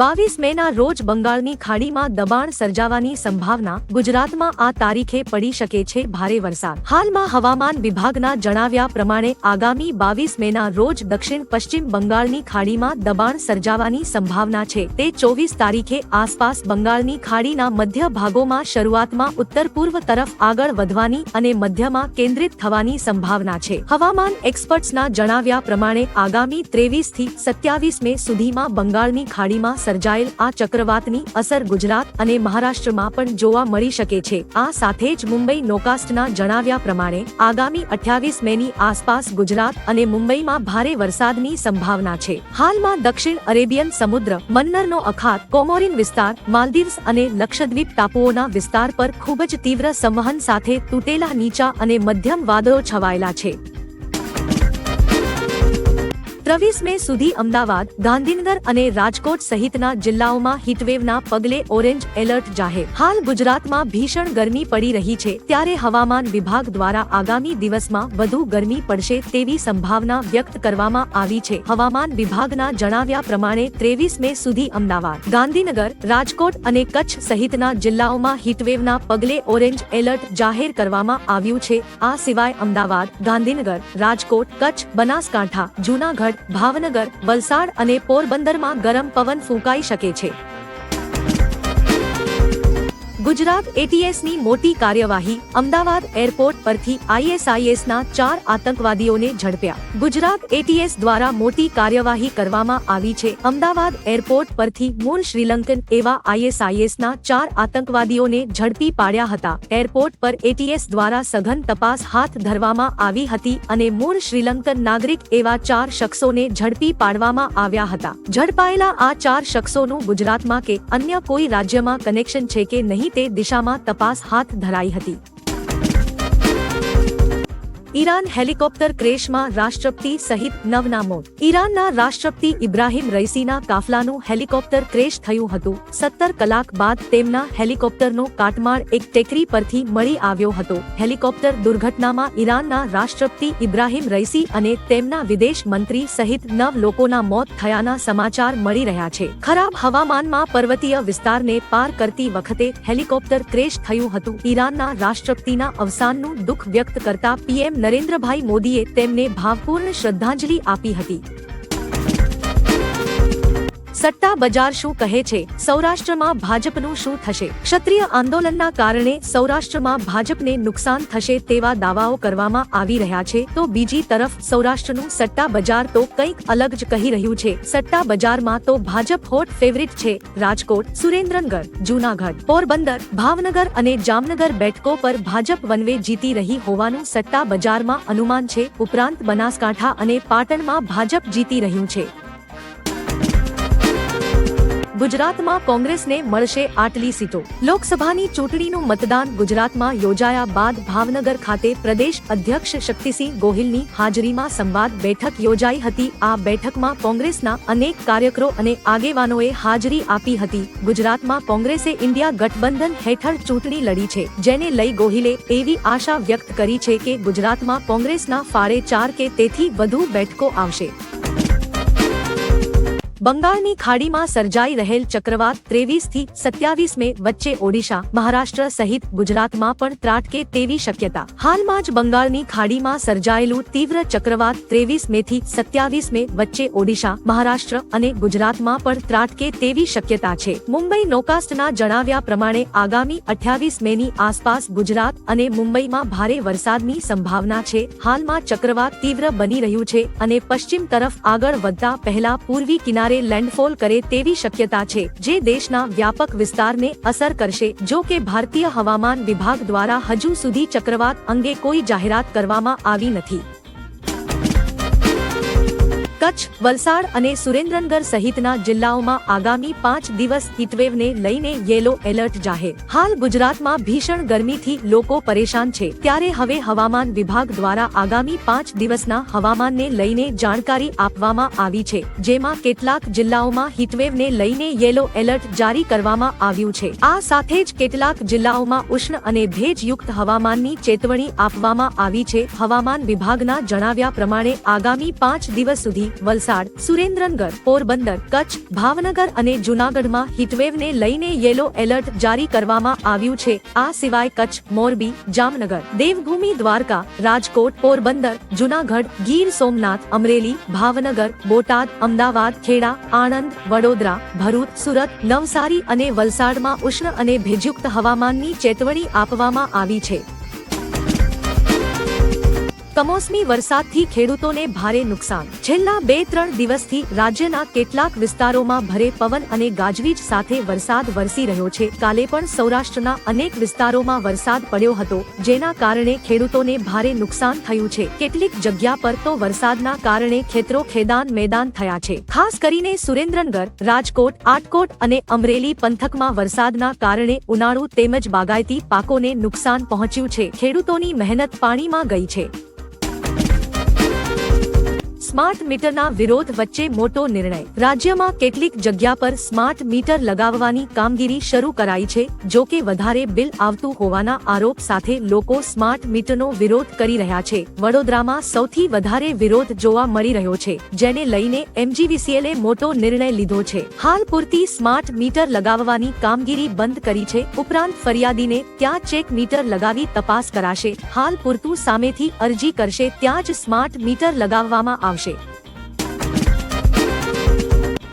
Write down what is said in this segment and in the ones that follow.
બાવીસ મેના રોજ બંગાળની ખાડીમાં દબાણ સર્જાવાની સંભાવના ગુજરાતમાં આ તારીખે પડી શકે છે ભારે વરસાદ. હાલમાં હવામાન વિભાગના જણાવ્યા પ્રમાણે આગામી બાવીસ મેના રોજ દક્ષિણ પશ્ચિમ બંગાળની ખાડીમાં દબાણ સર્જાવાની સંભાવના છે. તે ચોવીસ તારીખે આસપાસ બંગાળની ખાડીના મધ્ય ભાગોમાં શરૂઆતમાં ઉત્તર પૂર્વ તરફ આગળ વધવાની અને મધ્યમાં કેન્દ્રિત થવાની સંભાવના છે. હવામાન એક્સપર્ટ્સના જણાવ્યા પ્રમાણે આગામી ત્રેવીસથી સત્યાવીસ મે સુધીમાં બંગાળની ખાડીમાં સર્જાયેલ આ ચક્રવાતની અસર ગુજરાત અને મહારાષ્ટ્રમાં પણ જોવા મળી શકે છે. આ સાથે જ મુંબઈ નોકાસ્ટના જણાવ્યા પ્રમાણે, આગામી અઠ્યાવીસ મેની આસપાસ ગુજરાત અને મુંબઈમાં ભારે વરસાદની સંભાવના છે. હાલમાં દક્ષિણ અરેબિયન સમુદ્ર, મન્નરનો અખાત, કોમોરિન વિસ્તાર, માલદીવ્સ અને લક્ષદ્વીપ ટાપુઓના વિસ્તાર પર ખૂબ જ તીવ્ર સંવહન સાથે તૂટેલા નીચા અને મધ્યમ વાદળો છવાયેલા છે. ત્રવીસ મે સુધી અમદાવાદ, ગાંધીનગર અને રાજકોટ સહિતના જિલ્લાઓમાં હીટવેવના પગલે ઓરેન્જ એલર્ટ જાહેર. હાલ ગુજરાતમાં ભીષણ ગરમી પડી રહી છે. ત્યારે હવામાન વિભાગ દ્વારા આગામી દિવસમાં વધુ ગરમી પડશે તેવી સંભાવના વ્યક્ત કરવામાં આવી છે. હવામાન વિભાગના જણાવ્યા પ્રમાણે ત્રેવીસ મે સુધી અમદાવાદ, ગાંધીનગર, રાજકોટ અને કચ્છ સહિતના જિલ્લાઓમાં હીટવેવના પગલે ઓરેન્જ એલર્ટ જાહેર કરવામાં આવ્યું છે. આ સિવાય અમદાવાદ, ગાંધીનગર, રાજકોટ, કચ્છ, બનાસકાંઠા, જૂનાગઢ ભાવનગર વલસાડ અને પોરબંદરમાં ગરમ પવન ફૂંકાઈ શકે છે. ગુજરાત એટીએસની મોટી કાર્યવાહી અમદાવાદ એરપોર્ટ પરથી આઈએસઆઈએસના ચાર આતંકવાદીઓને ઝડપ્યા. ગુજરાત એટીએસ દ્વારા મોટી કાર્યવાહી કરવામાં આવી છે. અમદાવાદ એરપોર્ટ પરથી મૂળ શ્રીલંકન એવા આઈએસઆઈએસના ચાર આતંકવાદીઓને ઝડપી પાડ્યા હતા. એરપોર્ટ પર એટીએસ દ્વારા સઘન તપાસ હાથ ધરવામાં આવી હતી અને મૂળ શ્રીલંકન નાગરિક એવા ચાર શખ્સોને ઝડપી પાડવામાં આવ્યા હતા. ઝડપાયેલા આ ચાર શખ્સોનું ગુજરાતમાં કે અન્ય કોઈ રાજ્યમાં કનેક્શન છે કે નહીં તે દિશામાં તપાસ હાથ ધરાઈ હતી. ઈરાન હેલિકોપ્ટર ક્રેશમાં રાષ્ટ્રપતિ સહિત નવના મોત ઈરાનના રાષ્ટ્રપતિ ઇબ્રાહિમ રઈસીના કાફલાનું હેલિકોપ્ટર ક્રેશ થયું હતું. સત્તર કલાક બાદ તેમના હેલિકોપ્ટરનો કાટમાળ એક ટેકરી પરથી મળી આવ્યો હતો. હેલિકોપ્ટર દુર્ઘટનામાં ઈરાનના રાષ્ટ્રપતિ ઇબ્રાહિમ રઈસી અને તેમના વિદેશ મંત્રી સહિત નવ લોકોના મોત થયાના સમાચાર મળી રહ્યા છે. ખરાબ હવામાનમાં પર્વતીય વિસ્તારને પાર કરતી વખતે હેલિકોપ્ટર ક્રેશ થયું હતું. ઈરાનના રાષ્ટ્રપતિના અવસાનનું દુઃખ વ્યક્ત કરતા પીએમ નરેન્દ્રભાઈ મોદીએ તેમને ભાવપૂર્ણ શ્રદ્ધાંજલિ આપી હતી. સટ્ટા બજાર શું કહે છે? સૌરાષ્ટ્રમાં ભાજપનું શું થશે? ક્ષત્રિય આંદોલનના કારણે સૌરાષ્ટ્રમાં ભાજપને નુકસાન થશે તેવા દાવાઓ કરવામાં આવી રહ્યા છે. તો બીજી તરફ સૌરાષ્ટ્રનું સટ્ટા બજાર તો કંઈક અલગ જ કહી રહ્યું છે. સટ્ટા બજારમાં તો ભાજપ હોટ ફેવરિટ છે. રાજકોટ, સુરેન્દ્રનગર, જૂનાગઢ, પોરબંદર, ભાવનગર અને જામનગર બેઠકો પર ભાજપ વનવે જીતી રહી હોવાનું સટ્ટા બજારમાં અનુમાન છે. ઉપરાંત બનાસકાંઠા અને પાટણમાં ભાજપ જીતી રહ્યું છે. ગુજરાતમાં કોંગ્રેસને મળશે આટલી સીટો. લોકસભાની ચૂંટણીનું મતદાન ગુજરાતમાં યોજાયા બાદ ભાવનગર ખાતે પ્રદેશ અધ્યક્ષ શક્તિસિંહ ગોહિલની હાજરીમાં સંવાદ બેઠક યોજાઈ હતી. આ બેઠકમાં કોંગ્રેસના અનેક કાર્યકરો અને આગેવાનોએ હાજરી આપી હતી. ગુજરાતમાં કોંગ્રેસે ઇન્ડિયા ગઠબંધન હેઠળ ચૂંટણી લડી છે, જેને લઈ ગોહિલે એવી આશા વ્યક્ત કરી છે કે ગુજરાતમાં કોંગ્રેસના ફાળે ચાર કે તેથી વધુ બેઠકો આવશે. બંગાળની ખાડીમાં સર્જાઈ રહેલ ચક્રવાત ત્રેવીસથી સત્યાવીસ મે વચ્ચે ઓડિશા, મહારાષ્ટ્ર સહિત ગુજરાતમાં પણ ત્રાટકે તેવી શક્યતા. હાલમાં જ બંગાળની ખાડીમાં સર્જાયેલું તીવ્ર ચક્રવાત ત્રેવીસ મે થી સત્યાવીસ મે વચ્ચે ઓડિશા, મહારાષ્ટ્ર અને ગુજરાતમાં પણ ત્રાટકે તેવી શક્યતા છે. મુંબઈ નૌકાસ્ટના જણાવ્યા પ્રમાણે આગામી અઠ્યાવીસ મેની આસપાસ ગુજરાત અને મુંબઈમાં ભારે વરસાદની સંભાવના છે. હાલમાં ચક્રવાત તીવ્ર બની રહ્યું છે અને પશ્ચિમ તરફ આગળ વધતા પહેલા પૂર્વી કિનારે લેન્ડફોલ કરે તેવી શક્યતા છે, જે દેશના વ્યાપક વિસ્તારને અસર કરશે. જો કે ભારતીય હવામાન વિભાગ દ્વારા હજુ સુધી ચક્રવાત અંગે કોઈ જાહેરાત કરવામાં આવી નથી. કચ્છ, વલસાડ અને સુરેન્દ્રનગર સહિતના જિલ્લાઓમાં આગામી પાંચ દિવસ હીટવેવને લઈને યેલો એલર્ટ જાહેર. હાલ ગુજરાતમાં ભીષણ ગરમીથી લોકો પરેશાન છે. ત્યારે હવે હવામાન વિભાગ દ્વારા આગામી પાંચ દિવસના હવામાનને લઈને જાણકારી આપવામાં આવી છે. જેમાં કેટલાક જિલ્લાઓમાં હીટવેવને લઈને યેલો એલર્ટ જારી કરવામાં આવ્યું છે. આ સાથે જ કેટલાક જિલ્લાઓમાં ઉષ્ણ અને ભેજયુક્ત હવામાનની ચેતવણી આપવામાં આવી છે. હવામાન વિભાગના જણાવ્યા પ્રમાણે આગામી પાંચ દિવસ સુધી વલસાડ સુરેન્દ્રનગર, પોરબંદર, કચ્છ, ભાવનગર અને જૂનાગઢમાં હીટવેવને લઈને યેલો એલર્ટ જારી કરવામાં આવ્યું છે. આ સિવાય કચ્છ, મોરબી, જામનગર, દેવભૂમિ, દ્વારકા, રાજકોટ, પોરબંદર, જૂનાગઢ, ગીર સોમનાથ, અમરેલી, ભાવનગર, બોટાદ, અમદાવાદ, ખેડા, આણંદ, વડોદરા, ભરૂચ, સુરત, નવસારી અને વલસાડમાં ઉષ્ણ અને ભેજયુક્ત હવામાનની ચેતવણી આપવામાં આવી છે. કમોસમી વરસાદથી ખેડૂતોને ભારે નુકસાન. છેલ્લા બે ત્રણ દિવસથી રાજ્યના કેટલાક વિસ્તારોમાં ભરે પવન અને ગાજવીજ સાથે વરસાદ વરસી રહ્યો છે. કાલે પણ સૌરાષ્ટ્રના અનેક વિસ્તારોમાં વરસાદ પડ્યો હતો, જેના કારણે ખેડૂતોને ભારે નુકસાન થયું છે. કેટલીક જગ્યા પર તો વરસાદના કારણે ખેતરો ખેદાન મેદાન થયા છે. ખાસ કરીને સુરેન્દ્રનગર, રાજકોટ, આટકોટ અને અમરેલી પંથકમાં વરસાદના કારણે ઉનાળુ તેમજ બાગાયતી પાકોને નુકસાન પહોંચ્યું છે. ખેડૂતોની મહેનત પાણીમાં ગઈ છે. સ્માર્ટ મીટરના વિરોધ વચ્ચે મોટો નિર્ણય. રાજ્યમાં કેટલીક જગ્યા પર સ્માર્ટ મીટર લગાવવાની કામગીરી શરૂ કરાઈ છે, જો કે વધારે બિલ આવતું હોવાના આરોપ સાથે લોકો સ્માર્ટ મીટરનો વિરોધ કરી રહ્યા છે. વડોદરામાં સૌથી વધારે વિરોધ જોવા મળી રહ્યો છે, જેને લઈને એમજીવીસીએલે મોટો નિર્ણય લીધો છે. હાલ પૂરતી સ્માર્ટ મીટર લગાવવાની કામગીરી બંધ કરી છે, ઉપરાંત ફરિયાદીને ત્યાં ચેક મીટર લગાવી તપાસ કરાશે. હાલ પૂરતું સામેથી અરજી કરશે, ત્યાં જ સ્માર્ટ મીટર લગાવવામાં આવશે. আসে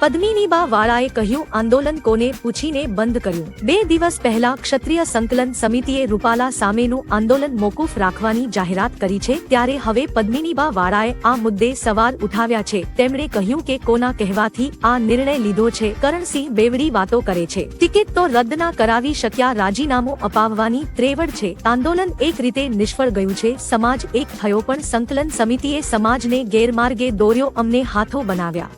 પદ્મિનીબા વાળાએ કહ્યું, આંદોલન કોને પૂછીને બંધ કર્યું? બે દિવસ પહેલા ક્ષત્રિય સંકલન સમિતિએ રૂપાલા સામેનું આંદોલન મોકૂફ રાખવાની જાહેરાત કરી છે. ત્યારે હવે પદ્મિનીબા વાળાએ આ મુદ્દે સવાલ ઉઠાવ્યા છે. તેમણે કહ્યું કે કોના કહેવાથી આ નિર્ણય લીધો છે. કરણસિંહ બેવડી વાતો કરે છે. ટિકિટ તો રદ ના કરાવી શક્યા રાજીનામું અપાવવાની ત્રેવડ છે. આંદોલન એક રીતે નિષ્ફળ ગયું છે. સમાજ એક થયો પણ સંકલન સમિતિએ સમાજને ગેરમાર્ગે દોર્યો અમને હાથો બનાવ્યા.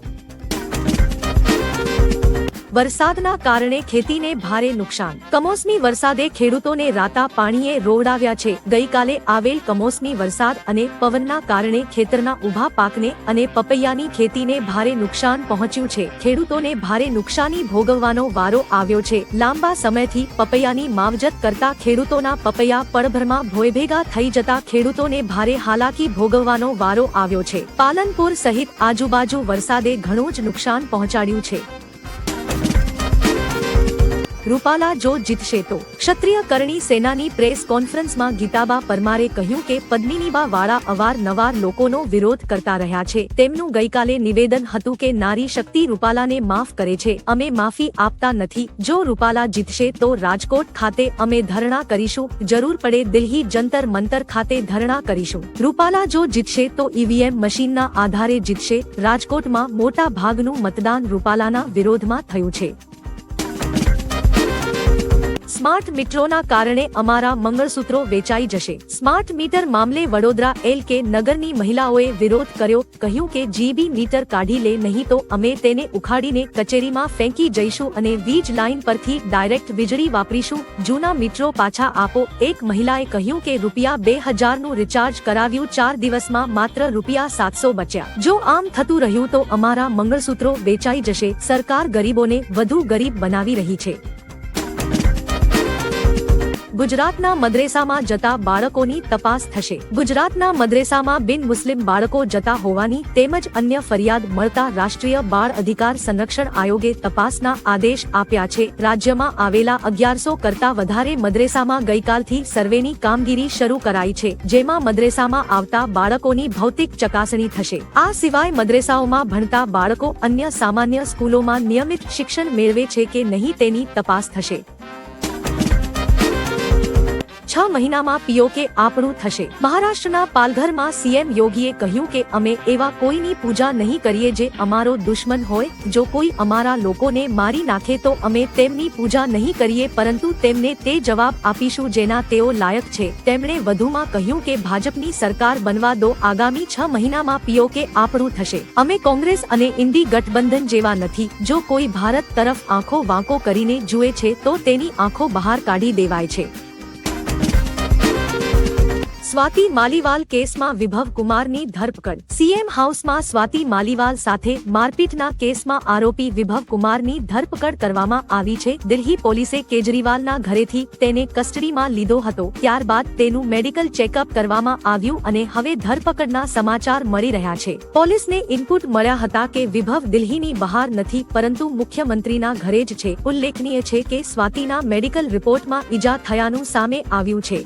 વરસાદના કારણે ખેતીને ભારે નુકસાન. કમોસમી વરસાદે ખેડૂતોને રાતા પાણીએ રોવડાવ્યા છે. ગઈકાલે આવેલ કમોસમી વરસાદ અને પવનના કારણે ખેતરના ઊભા પાકને અને પપૈયાની ખેતીને ભારે નુકસાન પહોંચ્યું છે. ખેડૂતોને ભારે નુકસાની ભોગવવાનો વારો આવ્યો છે. લાંબા સમયથી પપૈયાની માવજત કરતા ખેડૂતોના પપૈયા પડભરમાં ભોયભેગા થઈ જતા ખેડૂતોને ભારે હાલાકી ભોગવવાનો વારો આવ્યો છે. પાલનપુર સહિત આજુબાજુ વરસાદે ઘણું જ નુકસાન પહોંચાડ્યું છે. રૂપાલા જો જીતશે તો. ક્ષત્રિય કરણી સેનાની પ્રેસ કોન્ફરન્સમાં ગીતાબા પરમારે કહ્યું કે પદ્મિનીબા વાળા અવારનવાર લોકોનો વિરોધ કરતા રહ્યા છે. તેમનું ગઈકાલે નિવેદન હતું કે નારી શક્તિ રૂપાલાને માફ કરે છે. અમે માફી આપતા નથી. જો રૂપાલા જીતશે તો રાજકોટ ખાતે અમે ધરણા કરીશું. જરૂર પડે દિલ્હી જંતર મંતર ખાતે ધરણા કરીશું. રૂપાલા જો જીતશે તો ઈવીએમ મશીનના આધારે જીતશે. રાજકોટમાં મોટા ભાગનું મતદાન રૂપાલાના વિરોધમાં થયું છે. સ્માર્ટ મીટરોના કારણે અમારા મંગળસૂત્રો વેચાઈ જશે. સ્માર્ટ મીટર મામલે વડોદરા એલ કે નગરની મહિલાઓએ વિરોધ કર્યો, કહ્યું કે જીબી મીટર કાઢી લે નહીં તો અમે તેને ઉખાડીને કચેરીમાં ફેંકી જઈશું અને વીજ લાઇન પરથી ડાયરેક્ટ વીજળી વાપરીશું. જૂના મીટરો પાછા આપો. એક મહિલાએ કહ્યું કે રૂપિયા બે હજારનું રિચાર્જ કરાવ્યું ચાર દિવસમાં માત્ર રૂપિયા સાતસો બચ્યા. જો આમ થતું રહ્યું તો અમારા મંગળસૂત્રો વેચાઈ જશે. સરકાર ગરીબોને વધુ ગરીબ બનાવી રહી છે. ગુજરાતના મદ્રેસામાં જતા બાળકોની તપાસ થશે. ગુજરાતના મદ્રેસામાં બિન મુસ્લિમ બાળકો જતા હોવાની તેમજ અન્ય ફરિયાદ મળતા રાષ્ટ્રીય બાળ અધિકાર સંરક્ષણ આયોગે તપાસના આદેશ આપ્યા છે. રાજ્યમાં આવેલા અગિયારસો કરતા વધારે મદ્રેસામાં ગઈકાલથી સર્વેની કામગીરી શરૂ કરાઈ છે. જેમાં મદ્રેસામાં આવતા બાળકોની ભૌતિક ચકાસણી થશે. આ સિવાય મદ્રેસાઓમાં ભણતા બાળકો અન્ય સામાન્ય સ્કૂલોમાં નિયમિત શિક્ષણ મેળવે છે કે નહીં તેની તપાસ થશે. છ મહિનામાં પીઓકે આપણું થશે. મહારાષ્ટ્રના પાલઘરમાં સીએમ યોગીએ કહ્યું કે અમે એવા કોઈની પૂજા નહીં કરીએ જે અમારો દુશ્મન હોય. જો કોઈ અમારા લોકોને મારી નાખે તો અમે તેમની પૂજા નહીં કરીએ, પરંતુ તેમને તે જવાબ આપીશું જેના તેઓ લાયક છે. તેમણે વધુમાં કહ્યું કે ભાજપની સરકાર બનવા દો, આગામી છ મહિનામાં પીઓકે આપણું થશે. અમે કોંગ્રેસ અને ઇન્ડી ગઠબંધન જેવા નથી. જો કોઈ ભારત તરફ આંખો વાંકો કરીને જુએ છે તો તેની આંખો બહાર કાઢી દેવાય છે. સ્વાતિ માલીવાલ કેસમાં વિભવ કુમારની ધરપકડ. સીએમ હાઉસમાં સ્વાતિ માલીવાલ સાથે મારપીટના કેસમાં આરોપી વિભવ કુમારની ધરપકડ કરવામાં આવી છે. દિલ્હી પોલીસે કેજરીવાલના ઘરેથી તેને કસ્ટડીમાં લીધો હતો. ત્યારબાદ તેનું મેડિકલ ચેકઅપ કરવામાં આવ્યું અને હવે ધરપકડના સમાચાર મળી રહ્યા છે. પોલીસને ઇનપુટ મળ્યા હતા કે વિભવ દિલ્હીની બહાર નથી, પરંતુ મુખ્યમંત્રીના ઘરે જ છે. ઉલ્લેખનીય છે કે સ્વાતિના મેડિકલ રિપોર્ટમાં ઈજા થયાનું સામે આવ્યું છે.